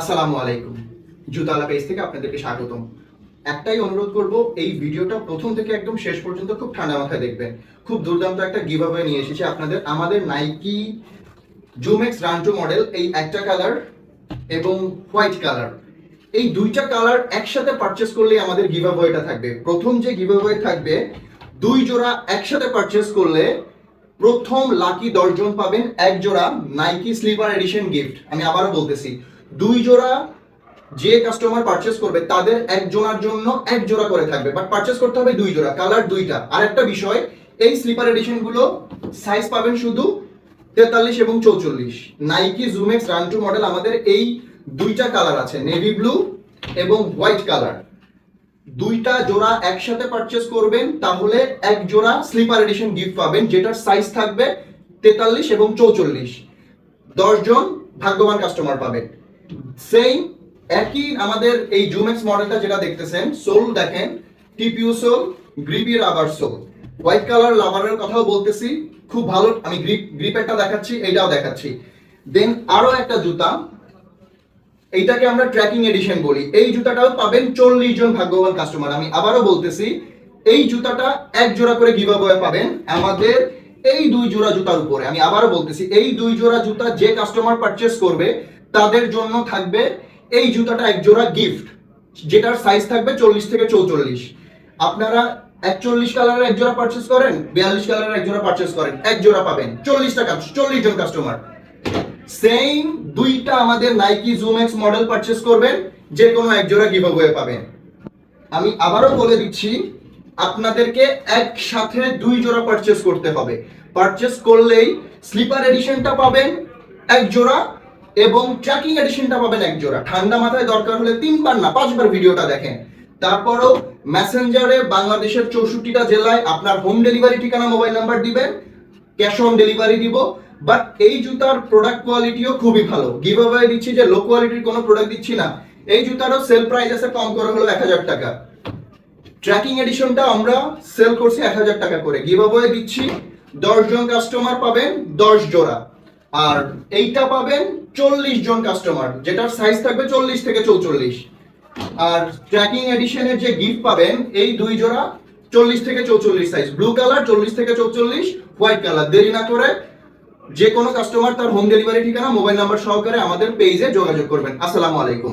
আসসালামু আলাইকুম। জুতালা পেজ থেকে আপনাদেরকে স্বাগতম। একটাই অনুরোধ করব, এই ভিডিওটা প্রথম থেকে একদম শেষ পর্যন্ত খুব ঠান্ডা মাথায় দেখবেন। খুব দুর্দান্ত একটা গিভ নিয়ে এসেছি আপনাদের। আমাদের নাইকি জুমেক্স রান্টু মডেল এই একটা কালার এবং হোয়াইট কালার এই দুইটা কালার একসাথে পারচেস করলে আমাদের গিভ থাকবে। প্রথম যে গিভ থাকবে, দুই জোড়া একসাথে পারচেস করলে প্রথম লাকি দশজন পাবেন এক জোড়া নাইকি স্লিপার এডিশন গিফট আমি আবারও বলতেছি দুই জোড়া যে কাস্টমার পারচেস করবে, তাদের এক জোড়ার জন্য এক জোড়া করে থাকবে। বাট পারচেস করতে হবে দুই জোড়া কালার দুইটা। আর একটা বিষয়, এই স্লিপার এডিশনগুলো সাইজ পাবেন শুধু তেতাল্লিশ এবং চৌচল্লিশ। Nike ZoomX run two model আমাদের এই দুইটা কালার আছে নেভি ব্লু এবং হোয়াইট কালার দুইটা জোড়া একসাথে পারচেস করবেন, তাহলে এক জোড়া স্লিপার এডিশন গিফট পাবেন, যেটার সাইজ থাকবে তেতাল্লিশ এবং চৌচল্লিশ। জন ভাগ্যবান কাস্টমার পাবেন। সেম একই আমাদের এই জুমেক্স মডেলটা যেটা দেখতেছেন, সোল দেখেন TPU sole grippy rubber sole. White colour লাভারের কথাও বলতেছি, খুব ভালো, আমি গ্রিপ গ্রিপেরটা দেখাচ্ছি, এইটাও দেখাচ্ছি। দেন আরও একটা জুতা, এইটাকে আমরা ট্র্যাকিং এডিশন বলি। এই জুতাটাও পাবেন চল্লিশ জন ভাগ্যবান কাস্টমার আমি আবারও বলতেছি, এই জুতাটা এক জোড়া করে গিভ পাবেন আমাদের এই দুই জোড়া জুতার উপরে। আমি আবারও বলতেছি, এই দুই জোড়া জুতা যে কাস্টমার পারচেস করবে তাদের জন্য থাকবে এই জুতাটা এক জোড়া গিফট যেটার সাইজ থাকবে চল্লিশ থেকে চৌচল্লিশ। আপনারা একচল্লিশ কালারের এক জোড়া পারচেস করেন, বিয়াল্লিশ কালারের এক জোড়া পারচেস করেন, এক জোড়া পাবেন। চল্লিশ টাকা, চল্লিশ জন কাস্টমার সেম দুইটা আমাদের Nike Zoom X model purchase করবেন যে কোনো এক জোড়া গিভ পাবেন। আমি আবারও বলে দিচ্ছি, আপনাদেরকে একসাথে দুই জোড়া পারচেস করতে হবে। পারচেস করলেই স্লিপার এডিশনটা পাবেন, এক জোড়া এবং ট্র্যাকিং এডিশনটা পাবেন এক জোড়া। ঠান্ডা মাথায় দরকার হলে তিনবার না, পাঁচবার ভিডিওটা দেখেন। তারপরও মেসেঞ্জারে বাংলাদেশের চৌষট্টিটা জেলায় আপনার হোম ডেলিভারি ঠিকানা মোবাইল নাম্বার দিবেন ক্যাশ অন ডেলিভারি দিব। বাট এই জুতার প্রোডাক্ট কোয়ালিটিও খুবই ভালো। গিভ অ্যাওয়ে দিচ্ছি যে লো কোয়ালিটির কোনো প্রোডাক্ট দিচ্ছি না। এই জুতারও সেল প্রাইস আছে, কম করে হলো এক হাজার টাকা। ট্র্যাকিং এডিশনটা আমরা সেল করছি এক হাজার টাকা করে। গিভ অ্যাওয়ে দিচ্ছি, দশ জন কাস্টমার পাবেন, দশ জোড়া। আর এইটা পাবেন চল্লিশ জন কাস্টমার যেটার সাইজ থাকবে চল্লিশ থেকে চৌচল্লিশ। আর ট্র্যাকিং এডিশনের যে গিফট পাবেন, এই দুই জোড়া চল্লিশ থেকে চৌচল্লিশ সাইজ ব্লু কালার চল্লিশ থেকে চৌচল্লিশ হোয়াইট কালার দেরি না করে যে কোনো কাস্টমার তার হোম ডেলিভারি ঠিকানা মোবাইল নাম্বার সহকারে আমাদের পেজে যোগাযোগ করবেন। আসসালামু আলাইকুম।